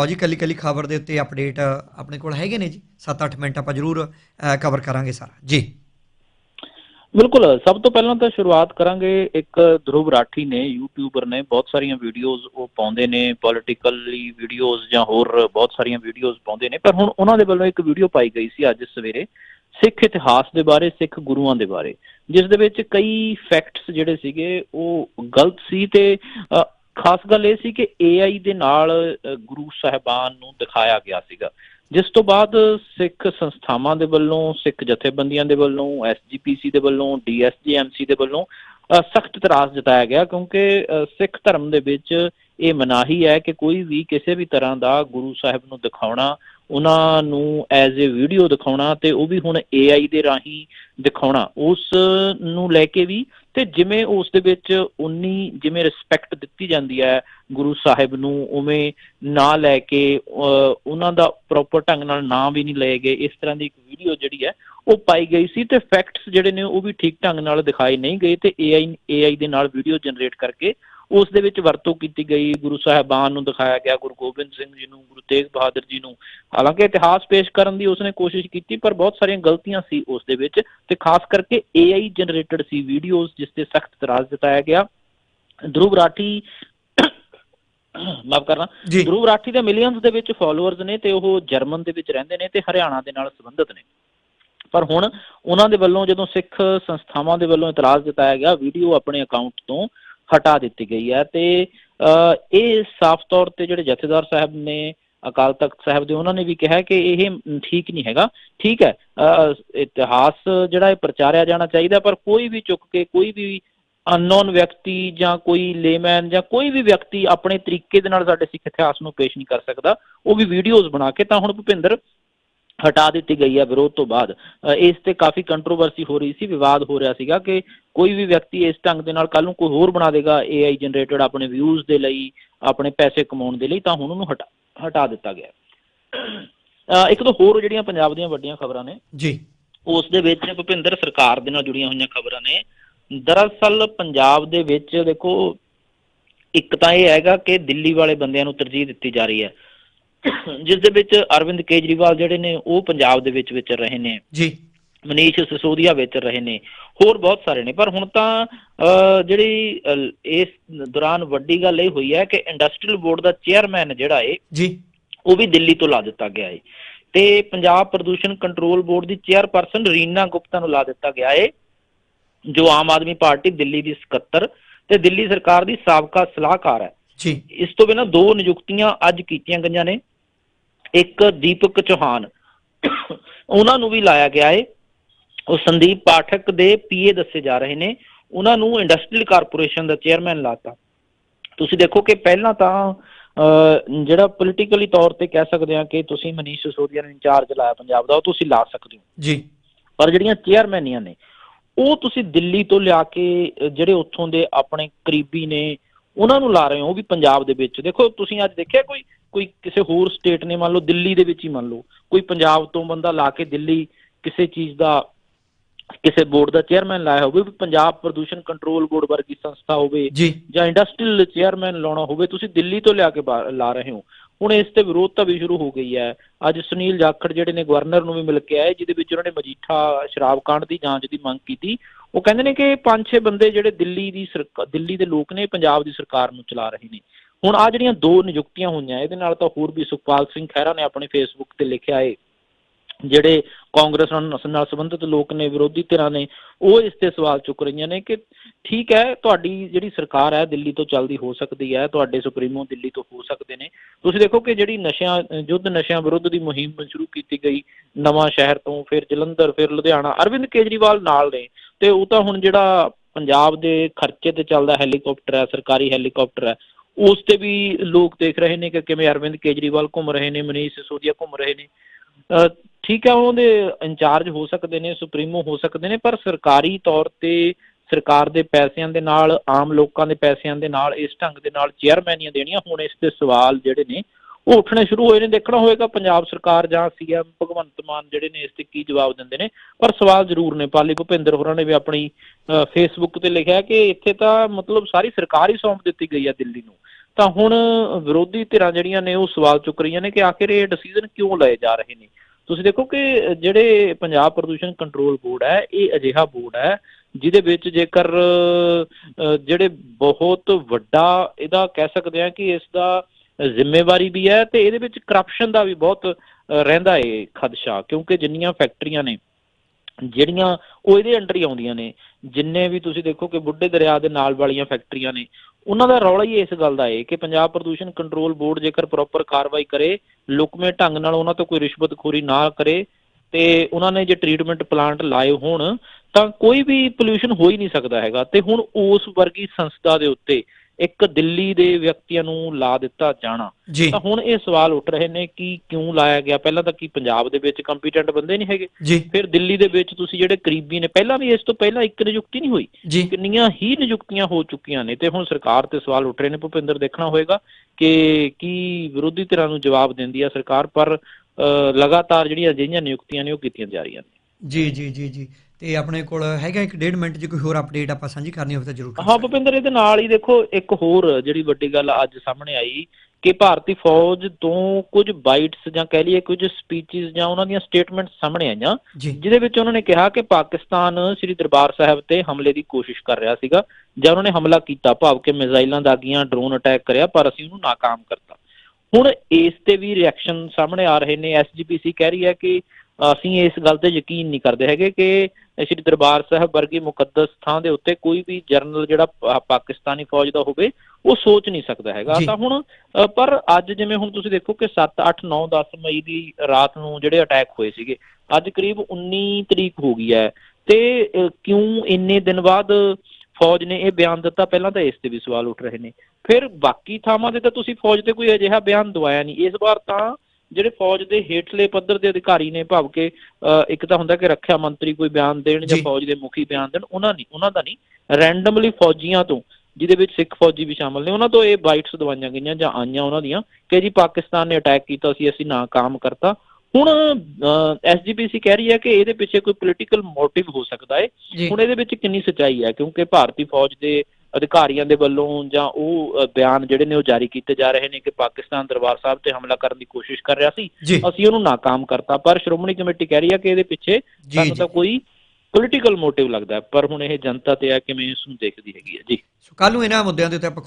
ਲਓ ਜੀ ਕੱਲੀ ਕੱਲੀ ਖਬਰ ਦੇ ਉੱਤੇ ਅਪਡੇਟ ਆਪਣੇ ਕੋਲ ਹੈਗੇ ਨੇ ਜੀ। 7-8 ਮਿੰਟ ਆਪਾਂ ਜ਼ਰੂਰ ਕਵਰ ਕਰਾਂਗੇ ਸਾਰਾ। ਜੀ। ਬਿਲਕੁਲ, ਸਭ ਤੋਂ ਪਹਿਲਾਂ ਤਾਂ ਸ਼ੁਰੂਆਤ ਕਰਾਂਗੇ ਇੱਕ ਧਰੁਵ ਰਾਠੀ ਨੇ ਯੂਟਿਊਬਰ ਨੇ, ਬਹੁਤ ਸਾਰੀਆਂ ਵੀਡੀਓਜ਼ ਉਹ ਪਾਉਂਦੇ ਨੇ ਪੋਲਿਟੀਕਲੀ ਵੀਡੀਓਜ਼ ਜਾਂ ਹੋਰ ਬਹੁਤ ਸਾਰੀਆਂ ਵੀਡੀਓਜ਼ ਪਾਉਂਦੇ ਨੇ। ਪਰ ਹੁਣ ਉਹਨਾਂ ਦੇ ਵੱਲੋਂ ਇੱਕ ਵੀਡੀਓ ਪਾਈ ਗਈ ਸੀ ਅੱਜ ਸਵੇਰੇ, ਸਿੱਖ ਇਤਿਹਾਸ ਦੇ ਬਾਰੇ, ਸਿੱਖ ਗੁਰੂਆਂ ਦੇ ਬਾਰੇ। ਜਿਸ ਦੇ ਵਿੱਚ ਕਈ ਫੈਕਟਸ ਜਿਹੜੇ ਸੀਗੇ, ਉਹ ਗਲਤ ਸੀ ਤੇ ਖਾਸ ਗੱਲ ਇਹ ਸੀ ਕਿ AI ਦੇ ਨਾਲ ਗੁਰੂ ਸਾਹਿਬਾਨ ਨੂੰ ਦਿਖਾਇਆ ਗਿਆ ਸੀਗਾ। ਜਿਸ ਤੋਂ ਬਾਅਦ ਸਿੱਖ ਸੰਸਥਾਵਾਂ ਦੇ ਵੱਲੋਂ ਸਿੱਖ ਜਥੇਬੰਦੀਆਂ ਦੇ ਵੱਲੋਂ ਐਸਜੀਪੀਸੀ ਦੇ ਵੱਲੋਂ ਡੀਐਸਜੀਐਮਸੀ ਦੇ ਵੱਲੋਂ ਸਖਤ ਤਰਾਸ ਜਤਾਇਆ ਗਿਆ ਕਿਉਂਕਿ ਅ, ਸਿੱਖ ਧਰਮ ਦੇ ਵਿੱਚ ਇਹ ਮਨਾਹੀ ਹੈ ਕਿ ਕੋਈ ਵੀ ਕਿਸੇ ਵੀ ਤਰ੍ਹਾਂ ਦਾ ਗੁਰੂ ਸਾਹਿਬ ਨੂੰ ਦਿਖਾਉਣਾ ਉਹਨਾਂ ਨੂੰ ਐਜ਼ ਅ ਵੀਡੀਓ ਦਿਖਾਉਣਾ ਤੇ ਉਹ ਵੀ ਹੁਣ AI ਦੇ ਰਾਹੀਂ ਦਿਖਾਉਣਾ। ਉਸ ਨੂੰ ਲੈ ਕੇ ਵੀ ਤੇ ਜਿਵੇਂ ਉਸ ਦੇ ਵਿੱਚ ਉਨੀ ਜਿਵੇਂ ਰਿਸਪੈਕਟ ਦਿੱਤੀ ਜਾਂਦੀ ਹੈ ਗੁਰੂ ਸਾਹਿਬ ਨੂੰ, ਉਵੇਂ ਨਾ ਲੈ ਕੇ ਉਹਨਾਂ ਦਾ ਪ੍ਰੋਪਰ ਢੰਗ ਨਾਲ ਨਾਂ ਵੀ ਨਹੀਂ ਲਏ ਗਏ, ਇਸ ਤਰ੍ਹਾਂ ਦੀ ਇੱਕ ਵੀਡੀਓ ਜਿਹੜੀ ਹੈ ਉਹ ਪਾਈ ਗਈ ਸੀ ਤੇ ਫੈਕਟਸ ਜਿਹੜੇ ਨੇ ਉਹ ਵੀ ਠੀਕ ਢੰਗ ਨਾਲ ਦਿਖਾਏ ਨਹੀਂ ਗਏ ਤੇ AI AI ਦੇ ਨਾਲ ਵੀਡੀਓ ਜਨਰੇਟ ਕਰਕੇ ਉਸ ਦੇ ਵਿੱਚ ਵਰਤੋਂ ਕੀਤੀ ਗਈ ਗੁਰੂ ਸਾਹਿਬਾਨ ਨੂੰ ਦਿਖਾਇਆ ਗਿਆ ਗੁਰੂ ਗੋਬਿੰਦ ਸਿੰਘ ਜੀ ਨੂੰ ਗੁਰੂ ਤੇਗ ਬਹਾਦਰ ਜੀ ਨੂੰ। ਹਾਲਾਂਕਿ ਇਤਿਹਾਸ ਪੇਸ਼ ਕਰਨ ਦੀ ਉਸਨੇ ਕੋਸ਼ਿਸ਼ ਕੀਤੀ ਪਰ ਬਹੁਤ ਸਾਰੀਆਂ ਗਲਤੀਆਂ ਸੀ ਉਸ ਦੇ ਵਿੱਚ ਤੇ ਖਾਸ ਕਰਕੇ AI ਜਨਰੇਟਡ ਸੀ ਵੀਡੀਓਜ਼ ਜਿਸ ਤੇ ਸਖਤ ਇਤਰਾਜ਼ ਜਤਾਇਆ ਗਿਆ। ਧਰੁਵ ਰਾਠੀ ਮਾਫ ਕਰਨਾ ਧਰੁਵ ਰਾਠੀ ਦੇ ਮਿਲੀਅਨਸ ਦੇ ਵਿੱਚ ਫਾਲੋਅਰਸ ਨੇ ਤੇ ਉਹ ਜਰਮਨ ਦੇ ਵਿੱਚ ਰਹਿੰਦੇ ਨੇ ਤੇ ਹਰਿਆਣਾ ਦੇ ਨਾਲ ਸੰਬੰਧਿਤ ਨੇ। ਪਰ ਹੁਣ ਉਹਨਾਂ ਦੇ ਵੱਲੋਂ ਜਦੋਂ ਸਿੱਖ ਸੰਸਥਾਵਾਂ ਦੇ ਵੱਲੋਂ ਇਤਰਾਜ਼ ਜਤਾਇਆ ਗਿਆ ਵੀਡੀਓ ਆਪਣੇ ਅਕਾਊਂਟ ਤੋਂ ਹਟਾ ਦਿੱਤੀ ਗਈ ਹੈ ਤੇ ਅਹ, ਇਹ ਸਾਫ਼ ਤੌਰ ਤੇ ਜਿਹੜੇ ਜਥੇਦਾਰ ਸਾਹਿਬ ਨੇ ਅਕਾਲ ਤਖਤ ਸਾਹਿਬ ਦੇ ਉਹਨਾਂ ਨੇ ਵੀ ਕਿਹਾ ਕਿ ਇਹ ਠੀਕ ਨਹੀਂ ਹੈਗਾ। ਠੀਕ ਹੈ ਅਹ, ਇਤਿਹਾਸ ਜਿਹੜਾ ਇਹ ਪ੍ਰਚਾਰਿਆ ਜਾਣਾ ਚਾਹੀਦਾ ਪਰ ਕੋਈ ਵੀ ਚੁੱਕ ਕੇ ਕੋਈ ਵੀ ਅਨਨੋਨ ਵਿਅਕਤੀ ਜਾਂ ਕੋਈ ਲੇਮੈਨ ਜਾਂ ਕੋਈ ਵੀ ਵਿਅਕਤੀ ਆਪਣੇ ਤਰੀਕੇ ਦੇ ਨਾਲ ਸਾਡੇ ਸਿੱਖ ਇਤਿਹਾਸ ਨੂੰ ਪੇਸ਼ ਨਹੀਂ ਕਰ ਸਕਦਾ ਉਹ ਵੀ ਵੀਡੀਓਜ਼ ਬਣਾ ਕੇ ਤਾਂ ਹੁਣ ਭੁਪਿੰਦਰ ਹਟਾ ਦਿੱਤੀ ਗਈ ਹੈ ਵਿਰੋਧ ਤੋਂ ਬਾਅਦ। ਇਸ ਤੇ ਕਾਫੀ ਕੰਟਰੋਵਰਸੀ ਹੋ ਰਹੀ ਸੀ ਵਿਵਾਦ ਹੋ ਰਿਹਾ ਸੀਗਾ ਕਿ ਕੋਈ ਵੀ ਵਿਅਕਤੀ ਇਸ ਢੰਗ ਦੇ ਨਾਲ ਕੱਲ ਨੂੰ ਕੋਈ ਹੋਰ ਬਣਾ ਦੇਗਾ AI ਜਨਰੇਟਡ ਆਪਣੇ ਵਿਊਜ਼ ਦੇ ਲਈ ਆਪਣੇ ਪੈਸੇ ਕਮਾਉਣ ਦੇ ਲਈ ਤਾਂ ਹੁਣ ਉਹਨੂੰ ਹਟਾ ਹਟਾ ਦਿੱਤਾ ਗਿਆ। ਇੱਕ ਤੋਂ ਹੋਰ ਜਿਹੜੀਆਂ ਪੰਜਾਬ ਦੀਆਂ ਵੱਡੀਆਂ ਖਬਰਾਂ ਨੇ ਜੀ। ਉਸ ਦੇ ਵਿੱਚ ਭੁਪਿੰਦਰ ਸਰਕਾਰ ਦੇ ਨਾਲ ਜੁੜੀਆਂ ਹੋਈਆਂ ਖਬਰਾਂ ਨੇ। ਦਰਅਸਲ ਪੰਜਾਬ ਦੇ ਵਿੱਚ ਦੇਖੋ ਇੱਕ ਤਾਂ ਇਹ ਹੈਗਾ ਕਿ ਦਿੱਲੀ ਵਾਲੇ ਬੰਦਿਆਂ ਨੂੰ ਤਰਜੀਹ ਦਿੱਤੀ ਜਾ ਰਹੀ ਹੈ। ਜਿਸ ਦੇ ਵਿੱਚ ਅਰਵਿੰਦ ਕੇਜਰੀਵਾਲ ਜਿਹੜੇ ਨੇ ਉਹ ਪੰਜਾਬ ਦੇ ਵਿੱਚ ਵਿਚਰ ਰਹੇ ਨੇ। ਜੀ। ਮਨੀਸ਼ ਸਿਸੋਦੀਆ ਵਿਚਰ ਰਹੇ ਨੇ। ਹੋਰ ਬਹੁਤ ਸਾਰੇ ਨੇ। ਪਰ ਹੁਣ ਤਾਂ ਜਿਹੜੀ ਇਸ ਦੌਰਾਨ ਵੱਡੀ ਗੱਲ ਇਹ ਹੋਈ ਹੈ ਕਿ ਇੰਡਸਟਰੀਅਲ ਬੋਰਡ ਦਾ ਚੇਅਰਮੈਨ ਜਿਹੜਾ ਏ ਜੀ। ਉਹ ਵੀ ਦਿੱਲੀ ਤੋਂ ਲਾ ਦਿੱਤਾ ਗਿਆ ਏ। ਤੇ ਪੰਜਾਬ ਪ੍ਰਦੂਸ਼ਣ ਕੰਟਰੋਲ ਬੋਰਡ ਦੀ ਚੇਅਰਪਰਸਨ ਰੀਨਾ ਗੁਪਤਾ ਨੂੰ ਲਾ ਦਿੱਤਾ ਗਿਆ ਏ ਜੋ ਆਮ ਆਦਮੀ ਪਾਰਟੀ ਦਿੱਲੀ ਦੀ ਸਕੱਤਰ ਤੇ ਦਿੱਲੀ ਸਰਕਾਰ ਦੀ ਸਾਬਕਾ ਸਲਾਹਕਾਰ ਹੈ। ਜੀ। ਇਸ ਤੋਂ ਬਿਨਾਂ ਦੋ ਨਿਯੁਕਤੀਆਂ ਅੱਜ ਕੀਤੀਆਂ ਗਈਆਂ ਨੇ। ਇੱਕ ਦੀਪਕ ਚੌਹਾਨ ਉਹਨਾਂ ਨੂੰ ਵੀ ਲਾਇਆ ਗਿਆ ਏ। ਉਹ ਸੰਦੀਪ ਪਾਠਕ ਦੇ ਪੀਏ ਦੱਸੇ ਜਾ ਰਹੇ ਨੇ। ਉਹਨਾਂ ਨੂੰ ਇੰਡਸਟਰੀਅਲ ਕਾਰਪੋਰੇਸ਼ਨ ਦਾ ਚੇਅਰਮੈਨ ਲਾਤਾ। ਤੁਸੀਂ ਦੇਖੋ ਕਿ ਪਹਿਲਾਂ ਤਾਂ ਜਿਹੜਾ ਪੋਲੀਟੀਕਲੀ ਤੌਰ ਤੇ ਕਹਿ ਸਕਦੇ ਆ ਕਿ ਤੁਸੀਂ ਮਨੀਸ਼ ਸਿਸੋਦੀਆ ਨੂੰ ਇੰਚਾਰਜ ਲਾਇਆ ਪੰਜਾਬ ਦਾ ਉਹ ਤੁਸੀਂ ਲਾ ਸਕਦੇ ਹੋ। ਜੀ। ਪਰ ਜਿਹੜੀਆਂ ਚੇਅਰਮੈਨੀਆਂ ਨੇ ਉਹ ਤੁਸੀਂ ਦਿੱਲੀ ਤੋਂ ਲਿਆ ਕੇ ਜਿਹੜੇ ਉੱਥੋਂ ਦੇ ਆਪਣੇ ਕਰੀਬੀ ਨੇ ਉਹਨਾਂ ਨੂੰ ਲਾ ਰਹੇ ਹੋ ਉਹ ਵੀ ਪੰਜਾਬ ਦੇ ਵਿੱਚ। ਦੇਖੋ ਤੁਸੀਂ ਅੱਜ ਦੇਖਿਆ ਕੋਈ ਕੋਈ ਕਿਸੇ ਹੋਰ ਸਟੇਟ ਨੇ ਮੰਨ ਲਓ ਦਿੱਲੀ ਦੇ ਵਿੱਚ ਹੀ ਮੰਨ ਲਓ ਕੋਈ ਪੰਜਾਬ ਤੋਂ ਬੰਦਾ ਲਾ ਕੇ ਦਿੱਲੀ ਕਿਸੇ ਚੀਜ਼ ਦਾ ਕਿਸੇ ਬੋਰਡ ਦਾ ਚੇਅਰਮੈਨ ਲਾਇਆ ਹੋਵੇ ਵੀ ਪੰਜਾਬ ਪ੍ਰਦੂਸ਼ਣ ਕੰਟਰੋਲ ਬੋਰਡ ਵਰਗੀ ਸੰਸਥਾ ਹੋਵੇ ਜੀ। ਇੰਡਸਟਰੀਅਲ ਚੇਅਰਮੈਨ ਲਾਉਣਾ ਹੋਵੇ ਤੁਸੀਂ ਦਿੱਲੀ ਤੋਂ ਲਿਆ ਕੇ ਲਾ ਰਹੇ ਹੋ। ਹੁਣ ਇਸ ਤੇ ਵਿਰੋਧਤਾ ਵੀ ਸ਼ੁਰੂ ਹੋ ਗਈ ਹੈ। ਅੱਜ ਸੁਨੀਲ ਜਾਖੜ ਜਿਹੜੇ ਨੇ ਗਵਰਨਰ ਨੂੰ ਵੀ ਮਿਲ ਕੇ ਆਏ ਜਿਹਦੇ ਵਿੱਚ ਉਹਨਾਂ ਨੇ ਮਜੀਠਾ ਸ਼ਰਾਬ ਕਾਂਡ ਦੀ ਜਾਂਚ ਦੀ ਮੰਗ ਕੀਤੀ। ਉਹ ਕਹਿੰਦੇ ਨੇ ਕਿ ਪੰਜ ਛੇ ਬੰਦੇ ਜਿਹੜੇ ਦਿੱਲੀ ਦੀ ਸਰਕਾਰ ਦਿੱਲੀ ਦੇ ਲੋਕ ਨੇ, ਪੰਜਾਬ ਦੀ ਸਰਕਾਰ ਨੂੰ ਚਲਾ ਰਹੇ ਨੇ। ਹੁਣ ਆ ਜਿਹੜੀਆਂ ਦੋ ਨਿਯੁਕਤੀਆਂ ਹੋਈਆਂ, ਇਹਦੇ ਨਾਲ ਤਾਂ ਹੋਰ ਵੀ ਸੁਖਪਾਲ ਸਿੰਘ ਖਹਿਰਾ ਨੇ ਆਪਣੇ ਫੇਸਬੁੱਕ ਤੇ ਲਿਖਿਆ ਏ, ਜਿਹੜੇ ਕਾਂਗਰਸ ਨਾਲ ਨਾਲ ਸੰਬੰਧਿਤ ਲੋਕ ਨੇ, ਵਿਰੋਧੀ ਧਿਰਾਂ ਨੇ, ਉਹ ਇਸ ਤੇ ਸਵਾਲ ਚੁੱਕ ਰਹੀਆਂ ਨੇ ਕਿ ਠੀਕ ਹੈ, ਤੁਹਾਡੀ ਜਿਹੜੀ ਸਰਕਾਰ ਹੈ, ਦਿੱਲੀ ਤੋਂ ਚੱਲਦੀ ਹੋ ਸਕਦੀ ਹੈ, ਤੁਹਾਡੇ ਸੁਪਰੀਮੋ ਦਿੱਲੀ ਤੋਂ ਹੋ ਸਕਦੇ ਨੇ। ਤੁਸੀਂ ਦੇਖੋ ਕਿ ਜਿਹੜੀ ਨਸ਼ਿਆਂ, ਯੁੱਧ ਨਸ਼ਿਆਂ ਵਿਰੁੱਧ ਦੀ ਮੁਹਿੰਮ ਸ਼ੁਰੂ ਕੀਤੀ ਗਈ ਨਵਾਂ ਸ਼ਹਿਰ ਤੋਂ ਫਿਰ ਜਲੰਧਰ, ਫਿਰ ਲੁਧਿਆਣਾ, ਅਰਵਿੰਦ ਕੇਜਰੀਵਾਲ ਨਾਲ ਨੇ। ਤੇ ਉਹ ਤਾਂ ਹੁਣ ਜਿਹੜਾ ਪੰਜਾਬ ਦੇ ਖਰਚੇ ਤੇ ਚੱਲਦਾ ਹੈਲੀਕਾਪਟਰ ਹੈ, ਸਰਕਾਰੀ ਹੈਲੀਕਾਪਟਰ ਹੈ, ਉਸ ਤੇ ਵੀ ਲੋਕ ਦੇਖ ਰਹੇ ਨੇ ਕਿ ਕਿਵੇਂ ਅਰਵਿੰਦ ਕੇਜਰੀਵਾਲ ਘੁੰਮ ਰਹੇ ਨੇ, ਮਨੀਸ਼ ਸਿਸੋਦੀਆ ਘੁੰਮ ਰਹੇ ਨੇ। ਅਹ ਠੀਕ ਹੈ, ਉਹਦੇ ਇੰਚਾਰਜ ਹੋ ਸਕਦੇ ਨੇ, ਸੁਪਰੀਮੋ ਹੋ ਸਕਦੇ ਨੇ, ਪਰ ਸਰਕਾਰੀ ਤੌਰ ਤੇ ਸਰਕਾਰ ਦੇ ਪੈਸਿਆਂ ਦੇ ਨਾਲ, ਆਮ ਲੋਕਾਂ ਦੇ ਪੈਸਿਆਂ ਦੇ ਨਾਲ, ਇਸ ਢੰਗ ਦੇ ਨਾਲ ਚੇਅਰਮੈਨੀਆਂ ਦੇਣੀਆਂ, ਹੁਣ ਇਸ ਤੇ ਸਵਾਲ ਜਿਹੜੇ ਨੇ ਉਹ ਉੱਠਣੇ ਸ਼ੁਰੂ ਹੋਏ ਨੇ, ਦੇਖਣਾ ਹੋਏਗਾ ਪੰਜਾਬ ਸਰਕਾਰ ਜਾਂ ਸੀਐਮ ਭਗਵੰਤ ਮਾਨ ਜਿਹੜੇ ਨੇ ਇਸ ਤੇ ਕੀ ਜਵਾਬ ਦਿੰਦੇ ਨੇ। ਪਰ ਸਵਾਲ ਜ਼ਰੂਰ ਨੇ, ਪਾਲੀ ਭੁਪਿੰਦਰ ਹੋਰਾਂ ਨੇ ਵੀ ਆਪਣੀ ਫੇਸਬੁੱਕ ਤੇ ਲਿਖਿਆ ਕਿ ਇੱਥੇ ਤਾਂ ਮਤਲਬ ਸਾਰੀ ਸਰਕਾਰ ਹੀ ਸੌਂਪ ਦਿੱਤੀ ਗਈ ਹੈ ਦਿੱਲੀ ਨੂੰ। ਤਾਂ ਹੁਣ ਵਿਰੋਧੀ ਧਿਰਾਂ ਜਿਹੜੀਆਂ ਨੇ ਉਹ ਸਵਾਲ ਚੁੱਕ ਰਹੀਆਂ ਨੇ ਕਿ ਆਖਿਰ ਇਹ ਡਿਸੀਜਨ ਕਿਉਂ ਲਏ ਜਾ ਰਹੇ ਨੇ? ਤੁਸੀਂ ਦੇਖੋ ਕਿ ਜਿਹੜੇ ਪੰਜਾਬ ਪ੍ਰਦੂਸ਼ਣ ਕੰਟਰੋਲ ਬੋਰਡ ਹੈ, ਇਹ ਅਜਿਹਾ ਬੋਰਡ ਹੈ, ਜਿਹਦੇ ਵਿੱਚ ਜੇਕਰ ਜਿਹੜੇ ਬਹੁਤ ਵੱਡਾ ਇਹਦਾ ਕਹਿ ਸਕਦੇ ਆ ਕਿ ਇਸ ਦਾ ਜ਼ਿੰਮੇਵਾਰੀ ਵੀ ਹੈ ਤੇ ਇਹਦੇ ਵਿੱਚ ਕਰਪਸ਼ਨ ਦਾ ਵੀ ਬਹੁਤ ਰਹਿੰਦਾ ਏ ਖਦਸ਼ਾ, ਕਿਉਂਕਿ ਜਿੰਨੀਆਂ ਫੈਕਟਰੀਆਂ ਨੇ, ਜਿਹੜੀਆਂ ਉਹ ਇਹਦੇ ਅੰਡਰ ਹੀ ਆਉਂਦੀਆਂ ਨੇ, ਜਿੰਨੇ ਵੀ ਤੁਸੀਂ ਦੇਖੋ ਕਿ ਬੁੱਢੇ ਦਰਿਆ ਦੇ ਨਾਲ ਵਾਲੀਆਂ ਫੈਕਟਰੀਆਂ ਨੇ, ਉਹਨਾਂ ਦਾ ਰੌਲਾ ਹੀ ਇਸ ਗੱਲ ਦਾ ਏ ਕਿ ਪੰਜਾਬ ਪ੍ਰਦੂਸ਼ਣ ਕੰਟਰੋਲ ਬੋਰਡ ਜੇਕਰ ਪ੍ਰੋਪਰ ਕਾਰਵਾਈ ਕਰੇ, ਲੁਕਵੇਂ ਢੰਗ ਨਾਲ ਉਹਨਾਂ ਤੋਂ ਕੋਈ ਰਿਸ਼ਵਤਖੋਰੀ ਨਾ ਕਰੇ, ਤੇ ਉਹਨਾਂ ਨੇ ਜੇ ਟ੍ਰੀਟਮੈਂਟ ਪਲਾਂਟ ਲਾਏ ਹੋਣ, ਤਾਂ ਕੋਈ ਵੀ ਪੋਲੂਸ਼ਨ ਹੋ ਹੀ ਨਹੀਂ ਸਕਦਾ ਹੈਗਾ, ਤੇ ਹੁਣ ਉਸ ਵਰਗੀ ਸੰਸਥਾ ਦੇ ਉੱਤੇ ਇੱਕ ਦਿੱਲੀ ਦੇ ਵਿਅਕਤੀਆਂ ਨੂੰ ਲਾ ਦਿੱਤਾ ਜਾਣਾ। ਤਾਂ ਹੁਣ ਇਹ ਸਵਾਲ ਉੱਠ ਰਹੇ ਨੇ ਕਿ ਕਿਉਂ ਲਾਇਆ ਗਿਆ? ਪਹਿਲਾਂ ਤਾਂ ਕੀ ਪੰਜਾਬ ਦੇ ਵਿੱਚ ਕੰਪੀਟੈਂਟ ਬੰਦੇ ਨਹੀਂ ਹੈਗੇ? ਫਿਰ ਦਿੱਲੀ ਦੇ ਵਿੱਚ ਤੁਸੀਂ ਜਿਹੜੇ ਕਰੀਬੀ ਨੇ ਪਹਿਲਾਂ ਵੀ ਇਸ ਤੋਂ ਪਹਿਲਾਂ ਇੱਕ ਨਿਯੁਕਤੀ ਨਹੀਂ ਹੋਈ। ਕਿੰਨੀਆਂ ਹੀ ਨਿਯੁਕਤੀਆਂ ਹੋ ਚੁੱਕੀਆਂ ਨੇ ਤੇ ਹੁਣ ਸਰਕਾਰ ਤੇ ਸਵਾਲ ਉੱਠ ਰਹੇ ਨੇ। ਭੁਪਿੰਦਰ ਦੇਖਣਾ ਹੋਏਗਾ ਕਿ ਕੀ ਵਿਰੋਧੀ ਧਿਰਾਂ ਨੂੰ ਜਵਾਬ ਦਿੰਦੀ ਆ ਸਰਕਾਰ ਪਰ ਲਗਾਤਾਰ ਜਿਹੜੀਆਂ ਅਜਿਹੀਆਂ ਨਿਯੁਕਤੀਆਂ ਨੇ ਉਹ ਕੀਤੀਆਂ ਜਾ ਰਹੀਆਂ ਨੇ। ਜੀ ਜੀ ਜੀ ਜੀ। ਤੇ ਆਪਣੇ ਕੋਲ ਹੈਗਾ ਇੱਕ ਡੇਢ ਮਿੰਟ ਜੇ ਕੋਈ ਹੋਰ ਅਪਡੇਟ ਆਪਾਂ ਸਾਂਝੀ ਕਰਨੀ ਹੋਵੇ ਤਾਂ ਜ਼ਰੂਰ ਹਾਂ ਭੁਪਿੰਦਰ ਇਹਦੇ ਨਾਲ ਹੀ ਦੇਖੋ ਇੱਕ ਹੋਰ ਜਿਹੜੀ ਵੱਡੀ ਗੱਲ ਅੱਜ ਸਾਹਮਣੇ ਆਈ ਕਿ ਭਾਰਤੀ ਫੌਜ ਤੋਂ ਕੁਝ ਬਾਈਟਸ ਜਾਂ ਕਹਿ ਲਈਏ ਕੁਝ ਸਪੀਚਸ ਜਾਂ ਉਹਨਾਂ ਦੀਆਂ ਸਟੇਟਮੈਂਟਸ ਸਾਹਮਣੇ ਆਈਆਂ ਜਿਹਦੇ ਵਿੱਚ ਉਹਨਾਂ ਨੇ ਕਿਹਾ ਕਿ ਪਾਕਿਸਤਾਨ ਸ੍ਰੀ ਦਰਬਾਰ ਸਾਹਿਬ ਤੇ ਹਮਲੇ ਦੀ ਕੋਸ਼ਿਸ਼ ਕਰ ਰਿਹਾ ਸੀਗਾ ਜਾਂ ਉਹਨਾਂ ਨੇ ਹਮਲਾ ਕੀਤਾ ਭਾਵ ਕਿ ਮਿਜ਼ਾਈਲਾਂ ਦਾਗੀਆਂ ਡਰੋਨ ਅਟੈਕ ਕਰਿਆ ਪਰ ਅਸੀਂ ਉਹਨੂੰ ਨਾਕਾਮ ਕਰਤਾ। ਹੁਣ ਇਸ ਤੇ ਵੀ ਰਿਐਕਸ਼ਨ ਸਾਹਮਣੇ ਆ ਰਹੇ ਨੇ ਐਸਜੀਪੀਸੀ ਕਹਿ ਰਹੀ ਹੈ ਕਿ ਅਸੀਂ ਇਸ ਗੱਲ ਤੇ ਯਕੀਨ ਨਹੀਂ ਕਰਦੇ ਹੈਗੇ ਕਿ ਸ੍ਰੀ ਦਰਬਾਰ ਸਾਹਿਬ ਵਰਗੀ ਮੁਕੱਦਸ ਥਾਂ ਦੇ ਉੱਤੇ ਕੋਈ ਵੀ ਜਰਨਲ ਜਿਹੜਾ ਪਾਕਿਸਤਾਨੀ ਫੌਜ ਦਾ ਹੋਵੇ ਉਹ ਸੋਚ ਨਹੀਂ ਸਕਦਾ ਹੈਗਾ। ਤਾਂ ਹੁਣ ਪਰ ਅੱਜ ਜਿਵੇਂ ਹੁਣ ਤੁਸੀਂ ਦੇਖੋ ਕਿ 7 8 9 10 ਮਈ ਦੀ ਰਾਤ ਨੂੰ ਜਿਹੜੇ ਅਟੈਕ ਹੋਏ ਸੀਗੇ ਅੱਜ ਕਰੀਬ 19 ਤਰੀਕ ਹੋ ਗਈ ਹੈ। ਤੇ ਕਿਉਂ ਇੰਨੇ ਦਿਨ ਬਾਅਦ ਫੌਜ ਨੇ ਇਹ ਬਿਆਨ ਦਿੱਤਾ? ਪਹਿਲਾਂ ਤਾਂ ਇਸ ਤੇ ਵੀ ਸਵਾਲ ਉੱਠ ਰਹੇ ਨੇ। ਫਿਰ ਬਾਕੀ ਥਾਵਾਂ ਤੇ ਤਾਂ ਤੁਸੀਂ ਫੌਜ ਤੇ ਕੋਈ ਅਜਿਹਾ ਬਿਆਨ ਦਵਾਇਆ ਨਹੀਂ। ਇਸ ਵਾਰ ਤਾਂ ਜਿਹੜੇ ਫੌਜ ਦੇ ਹੇਠਲੇ ਪੱਧਰ ਦੇ ਅਧਿਕਾਰੀ ਨੇ ਭਾਵ ਕਿ ਇੱਕ ਤਾਂ ਹੁੰਦਾ ਕਿ ਰੱਖਿਆ ਮੰਤਰੀ ਕੋਈ ਬਿਆਨ ਦੇਣ ਜਾਂ। ਫੌਜ ਦੇ ਮੁਖੀ ਬਿਆਨ ਦੇਣ ਉਹਨਾਂ ਨਹੀਂ ਉਹਨਾਂ ਦਾ ਨਹੀਂ ਰੈਂਡਮਲੀ ਫੌਜੀਆਂ ਤੋਂ ਜਿਹਦੇ ਵਿੱਚ ਸਿੱਖ ਫੌਜੀ ਵੀ ਸ਼ਾਮਲ ਨੇ ਉਹਨਾਂ ਤੋਂ ਇਹ ਬਾਈਟਸ ਦਵਾਈਆਂ ਗਈਆਂ ਜਾਂ ਆਈਆਂ ਉਹਨਾਂ ਦੀਆਂ ਕਿ ਜੀ ਪਾਕਿਸਤਾਨ ਨੇ ਅਟੈਕ ਕੀਤਾ ਸੀ ਅਸੀਂ ਨਾਕਾਮ ਕਰਤਾ। ਹੁਣ ਐਸਜੀਪੀਸੀ ਕਹਿ ਰਹੀ ਹੈ ਕਿ ਇਹਦੇ ਪਿੱਛੇ ਕੋਈ ਪੋਲੀਟੀਕਲ ਮੋਟਿਵ ਹੋ ਸਕਦਾ ਹੈ। ਹੁਣ ਇਹਦੇ ਵਿੱਚ ਕਿੰਨੀ ਸੱਚਾਈ ਹੈ? ਕਿਉਂਕਿ ਭਾਰਤੀ ਫੌਜ ਦੇ ਅਧਿਕਾਰੀਆਂ ਦੇ ਵੱਲੋਂ ਜਾਂ ਉਹ ਬਿਆਨ ਜਿਹੜੇ ਨੇ ਉਹ ਜਾਰੀ ਕੀਤੇ ਜਾ ਰਹੇ ਨੇ ਕਿ ਪਾਕਿਸਤਾਨ ਦਰਬਾਰ ਸਾਹਿਬ ਤੇ ਹਮਲਾ ਕਰਨ ਦੀ ਕੋਸ਼ਿਸ਼ ਕਰ ਰਿਹਾ ਸੀ। ਅਸੀਂ ਉਹਨੂੰ ਨਾਕਾਮ ਕਰਤਾ ਪਰ ਸ਼੍ਰੋਮਣੀ ਕਮੇਟੀ ਕਹਿ ਰਹੀ ਹੈ ਕਿ ਇਹਦੇ ਪਿੱਛੇ ਸਾਨੂੰ ਤਾਂ ਕੋਈ ਪੋਲੀਟੀਕਲ ਮੋਟਿਵ ਲੱਗਦਾ। ਪਰ ਹੁਣ ਇਹ ਜਨਤਾ ਤੇ ਆ ਕਿਵੇਂ ਇਸ ਨੂੰ ਦੇਖਦੀ ਹੈਗੀ ਹੈ। ਜੀ। ਸੋ ਕੱਲ ਨੂੰ ਇਹਨਾਂ ਮੁੱਦਿਆਂ ਦੇ ਉੱਤੇ ਆਪਾਂ